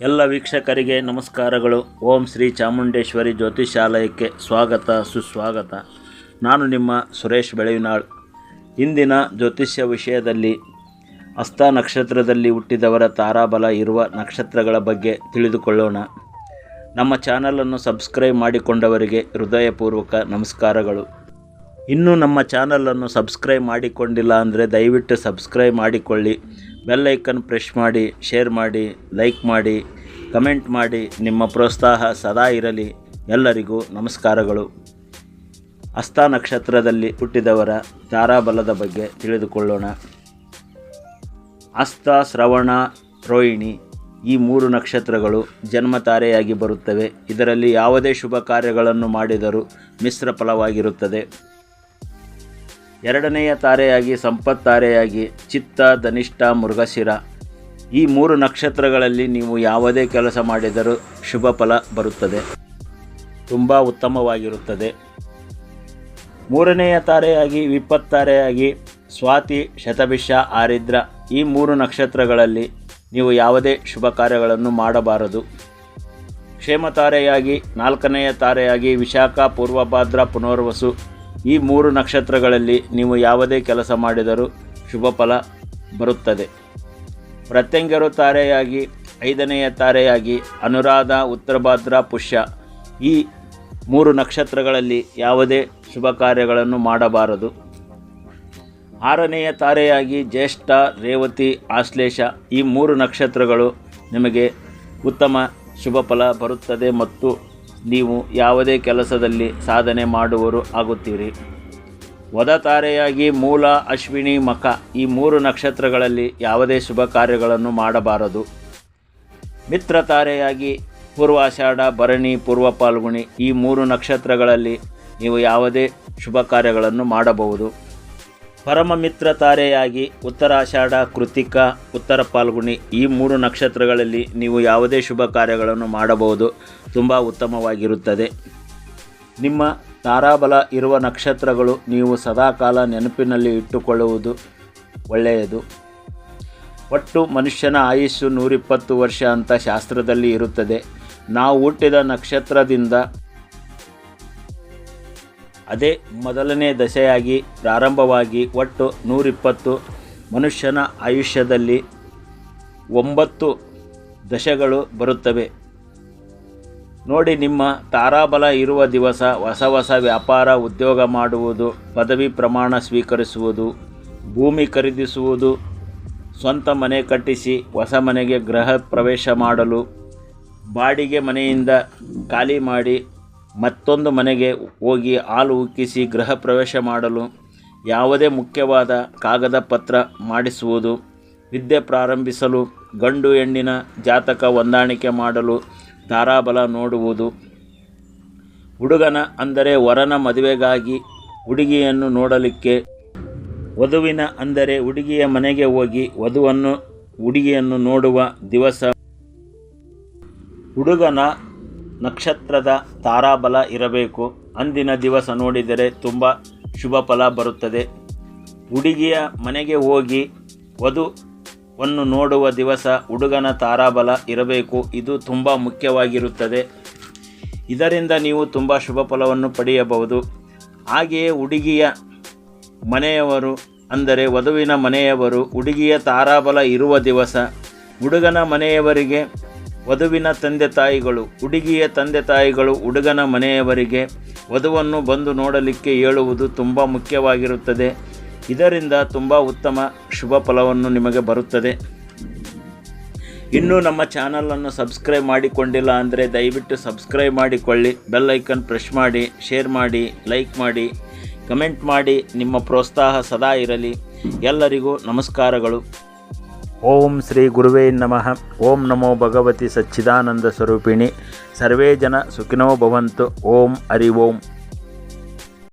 ಎಲ್ಲ ವೀಕ್ಷಕರಿಗೆ ನಮಸ್ಕಾರಗಳು. ಓಂ ಶ್ರೀ ಚಾಮುಂಡೇಶ್ವರಿ ಜ್ಯೋತಿಷಾಲಯಕ್ಕೆ ಸ್ವಾಗತ, ಸುಸ್ವಾಗತ. ನಾನು ನಿಮ್ಮ ಸುರೇಶ್ ಬೆಳವಿನಾಳ್. ಇಂದಿನ ಜ್ಯೋತಿಷ್ಯ ವಿಷಯದಲ್ಲಿ ಅಸ್ತ ನಕ್ಷತ್ರದಲ್ಲಿ ಹುಟ್ಟಿದವರ ತಾರಾಬಲ ಇರುವ ನಕ್ಷತ್ರಗಳ ಬಗ್ಗೆ ತಿಳಿದುಕೊಳ್ಳೋಣ. ನಮ್ಮ ಚಾನಲನ್ನು ಸಬ್ಸ್ಕ್ರೈಬ್ ಮಾಡಿಕೊಂಡವರಿಗೆ ಹೃದಯಪೂರ್ವಕ ನಮಸ್ಕಾರಗಳು. ಇನ್ನೂ ನಮ್ಮ ಚಾನಲನ್ನು ಸಬ್ಸ್ಕ್ರೈಬ್ ಮಾಡಿಕೊಂಡಿಲ್ಲ ಅಂದರೆ ದಯವಿಟ್ಟು ಸಬ್ಸ್ಕ್ರೈಬ್ ಮಾಡಿಕೊಳ್ಳಿ. ಬೆಲ್ ಐಕನ್ ಪ್ರೆಸ್ ಮಾಡಿ ಶೇರ್ ಮಾಡಿ ಲೈಕ್ ಮಾಡಿ ಕಮೆಂಟ್ ಮಾಡಿ, ನಿಮ್ಮ ಪ್ರೋತ್ಸಾಹ ಸದಾ ಇರಲಿ. ಎಲ್ಲರಿಗೂ ನಮಸ್ಕಾರಗಳು. ಹಸ್ತ ನಕ್ಷತ್ರದಲ್ಲಿ ಹುಟ್ಟಿದವರ ತಾರಾಬಲದ ಬಗ್ಗೆ ತಿಳಿದುಕೊಳ್ಳೋಣ. ಹಸ್ತ ಶ್ರವಣ, ರೋಹಿಣಿ ಈ ಮೂರು ನಕ್ಷತ್ರಗಳು ಜನ್ಮ ತಾರೆಯಾಗಿ ಬರುತ್ತವೆ. ಇದರಲ್ಲಿ ಯಾವುದೇ ಶುಭ ಕಾರ್ಯಗಳನ್ನು ಮಾಡಿದರೂ ಮಿಶ್ರ ಫಲವಾಗಿರುತ್ತದೆ. ಎರಡನೆಯ ತಾರೆಯಾಗಿ ಸಂಪತ್ ತಾರೆಯಾಗಿ ಚಿತ್ತ, ಧನಿಷ್ಠ, ಮೃಗಶಿರ. ಈ ಮೂರು ನಕ್ಷತ್ರಗಳಲ್ಲಿ ನೀವು ಯಾವುದೇ ಕೆಲಸ ಮಾಡಿದರೂ ಶುಭ ಫಲ ಬರುತ್ತದೆ. ತುಂಬ ಉತ್ತಮವಾಗಿರುತ್ತದೆ. ಮೂರನೆಯ ತಾರೆಯಾಗಿ ವಿಪತ್ತಾರೆಯಾಗಿ ಸ್ವಾತಿ, ಶತಭಿಷ, ಆರಿದ್ರ ಈ ಮೂರು ನಕ್ಷತ್ರಗಳಲ್ಲಿ ನೀವು ಯಾವುದೇ ಶುಭ ಕಾರ್ಯಗಳನ್ನು ಮಾಡಬಾರದು. ಕ್ಷೇಮತಾರೆಯಾಗಿ ನಾಲ್ಕನೆಯ ತಾರೆಯಾಗಿ ವಿಶಾಖ, ಪೂರ್ವಭಾದ್ರ, ಪುನರ್ವಸು ಈ ಮೂರು ನಕ್ಷತ್ರಗಳಲ್ಲಿ ನೀವು ಯಾವುದೇ ಕೆಲಸ ಮಾಡಿದರೂ ಶುಭ ಫಲ ಬರುತ್ತದೆ. ಪ್ರತ್ಯಂಗರು ತಾರೆಯಾಗಿ, ಐದನೆಯ ತಾರೆಯಾಗಿ ಅನುರಾಧ ಉತ್ತರಭಾದ್ರ ಪುಷ್ಯ ಈ ಮೂರು ನಕ್ಷತ್ರಗಳಲ್ಲಿ ಯಾವುದೇ ಶುಭ ಕಾರ್ಯಗಳನ್ನು ಮಾಡಬಾರದು. ಆರನೆಯ ತಾರೆಯಾಗಿ ಜ್ಯೇಷ್ಠ, ರೇವತಿ, ಆಶ್ಲೇಷ ಈ ಮೂರು ನಕ್ಷತ್ರಗಳು ನಿಮಗೆ ಉತ್ತಮ ಶುಭ ಫಲ ಬರುತ್ತದೆ ಮತ್ತು ನೀವು ಯಾವುದೇ ಕೆಲಸದಲ್ಲಿ ಸಾಧನೆ ಮಾಡುವರು ಆಗುತ್ತೀರಿ. ವದ ತಾರೆಯಾಗಿ ಮೂಲ, ಅಶ್ವಿನಿ ಮಖ ಈ ಮೂರು ನಕ್ಷತ್ರಗಳಲ್ಲಿ ಯಾವುದೇ ಶುಭ ಕಾರ್ಯಗಳನ್ನು ಮಾಡಬಾರದು. ಮಿತ್ರ ತಾರೆಯಾಗಿ ಪೂರ್ವಾಷಾಢ, ಭರಣಿ ಪೂರ್ವ ಪಾಲ್ಗುಣಿ ಈ ಮೂರು ನಕ್ಷತ್ರಗಳಲ್ಲಿ ನೀವು ಯಾವುದೇ ಶುಭ ಕಾರ್ಯಗಳನ್ನು ಮಾಡಬಹುದು. ಪರಮ ಮಿತ್ರ ತಾರೆಯಾಗಿ ಉತ್ತರಾಷಾಢ, ಕೃತಿಕ, ಉತ್ತರ ಪಾಲ್ಗುಣಿ ಈ ಮೂರು ನಕ್ಷತ್ರಗಳಲ್ಲಿ ನೀವು ಯಾವುದೇ ಶುಭ ಕಾರ್ಯಗಳನ್ನು ಮಾಡಬಹುದು. ತುಂಬ ಉತ್ತಮವಾಗಿರುತ್ತದೆ. ನಿಮ್ಮ ತಾರಾಬಲ ಇರುವ ನಕ್ಷತ್ರಗಳು ನೀವು ಸದಾಕಾಲ ನೆನಪಿನಲ್ಲಿ ಇಟ್ಟುಕೊಳ್ಳುವುದು ಒಳ್ಳೆಯದು. ಒಟ್ಟು ಮನುಷ್ಯನ ಆಯುಸ್ಸು ನೂರಿಪ್ಪತ್ತು ವರ್ಷ ಅಂತ ಶಾಸ್ತ್ರದಲ್ಲಿ ಇರುತ್ತದೆ. ನಾವು ಹುಟ್ಟಿದ ನಕ್ಷತ್ರದಿಂದ ಅದೇ ಮೊದಲನೇ ದಶೆಯಾಗಿ ಪ್ರಾರಂಭವಾಗಿ ಒಟ್ಟು ನೂರಿಪ್ಪತ್ತು ಮನುಷ್ಯನ ಆಯುಷ್ಯದಲ್ಲಿ ಒಂಬತ್ತು ದಶೆಗಳು ಬರುತ್ತವೆ. ನೋಡಿ ನಿಮ್ಮ ತಾರಾಬಲ ಇರುವ ದಿವಸ ಹೊಸ ಹೊಸ ವ್ಯಾಪಾರ ಉದ್ಯೋಗ ಮಾಡುವುದು, ಪದವಿ ಪ್ರಮಾಣ ಸ್ವೀಕರಿಸುವುದು, ಭೂಮಿ ಖರೀದಿಸುವುದು, ಸ್ವಂತ ಮನೆ ಕಟ್ಟಿಸಿ ಹೊಸ ಮನೆಗೆ ಗೃಹ ಪ್ರವೇಶ ಮಾಡಲು, ಬಾಡಿಗೆ ಮನೆಯಿಂದ ಖಾಲಿ ಮಾಡಿ ಮತ್ತೊಂದು ಮನೆಗೆ ಹೋಗಿ ಹಾಲು ಉಕ್ಕಿಸಿ ಗೃಹ ಪ್ರವೇಶ ಮಾಡಲು ಯಾವುದೇ ಮುಖ್ಯವಾದ ಕಾಗದ ಪತ್ರ ಮಾಡಿಸುವುದು, ವಿದ್ಯೆ ಪ್ರಾರಂಭಿಸಲು, ಗಂಡು ಹೆಣ್ಣಿನ ಜಾತಕ ಹೊಂದಾಣಿಕೆ ಮಾಡಲು ತಾರಾಬಲ ನೋಡುವುದು, ಹುಡುಗನ ಅಂದರೆ ವರನ ಮದುವೆಗಾಗಿ ಹುಡುಗಿಯನ್ನು ನೋಡಲಿಕ್ಕೆ, ವಧುವಿನ ಅಂದರೆ ಹುಡುಗಿಯ ಮನೆಗೆ ಹೋಗಿ ವಧುವನ್ನು, ಹುಡುಗಿಯನ್ನು ನೋಡುವ ದಿವಸ, ಹುಡುಗನ ನಕ್ಷತ್ರದ ತಾರಾಬಲ ಇರಬೇಕು. ಅಂದಿನ ದಿವಸ ನೋಡಿದರೆ ತುಂಬ ಶುಭ ಫಲ ಬರುತ್ತದೆ. ಹುಡುಗಿಯ ಮನೆಗೆ ಹೋಗಿ ವಧುವನ್ನು ನೋಡುವ ದಿವಸ ಹುಡುಗನ ತಾರಾಬಲ ಇರಬೇಕು. ಇದು ತುಂಬ ಮುಖ್ಯವಾಗಿರುತ್ತದೆ. ಇದರಿಂದ ನೀವು ತುಂಬ ಶುಭ ಫಲವನ್ನು ಪಡೆಯಬಹುದು. ಹಾಗೆಯೇ ಹುಡುಗಿಯ ಮನೆಯವರು, ಅಂದರೆ ವಧುವಿನ ಮನೆಯವರು, ಹುಡುಗಿಯ ತಾರಾಬಲ ಇರುವ ದಿವಸ ಹುಡುಗನ ಮನೆಯವರಿಗೆ ವಧುವಿನ ತಂದೆ ತಾಯಿಗಳು, ಹುಡುಗಿಯ ತಂದೆ ತಾಯಿಗಳು ಹುಡುಗನ ಮನೆಯವರಿಗೆ ವಧುವನ್ನು ಬಂದು ನೋಡಲಿಕ್ಕೆ ಹೇಳುವುದು ತುಂಬ ಮುಖ್ಯವಾಗಿರುತ್ತದೆ. ಇದರಿಂದ ತುಂಬ ಉತ್ತಮ ಶುಭ ಫಲವನ್ನು ನಿಮಗೆ ಬರುತ್ತದೆ. ಇನ್ನೂ ನಮ್ಮ ಚಾನಲನ್ನು ಸಬ್ಸ್ಕ್ರೈಬ್ ಮಾಡಿಕೊಂಡಿಲ್ಲ ಅಂದರೆ ದಯವಿಟ್ಟು ಸಬ್ಸ್ಕ್ರೈಬ್ ಮಾಡಿಕೊಳ್ಳಿ, ಬೆಲ್ ಐಕನ್ ಪ್ರೆಸ್ ಮಾಡಿ, ಶೇರ್ ಮಾಡಿ, ಲೈಕ್ ಮಾಡಿ, ಕಮೆಂಟ್ ಮಾಡಿ, ನಿಮ್ಮ ಪ್ರೋತ್ಸಾಹ ಸದಾ ಇರಲಿ. ಎಲ್ಲರಿಗೂ ನಮಸ್ಕಾರಗಳು. ಓಂ ಶ್ರೀ ಗುರುವೇ ನಮಃ. ಓಂ ನಮೋ ಭಗವತಿ ಸಚ್ಚಿದಾನಂದ ಸ್ವರೂಪಿಣಿ. ಸರ್ವೇ ಜನ ಸುಖಿನೋ ಭವಂತು. ಓಂ ಹರಿ ಓಂ.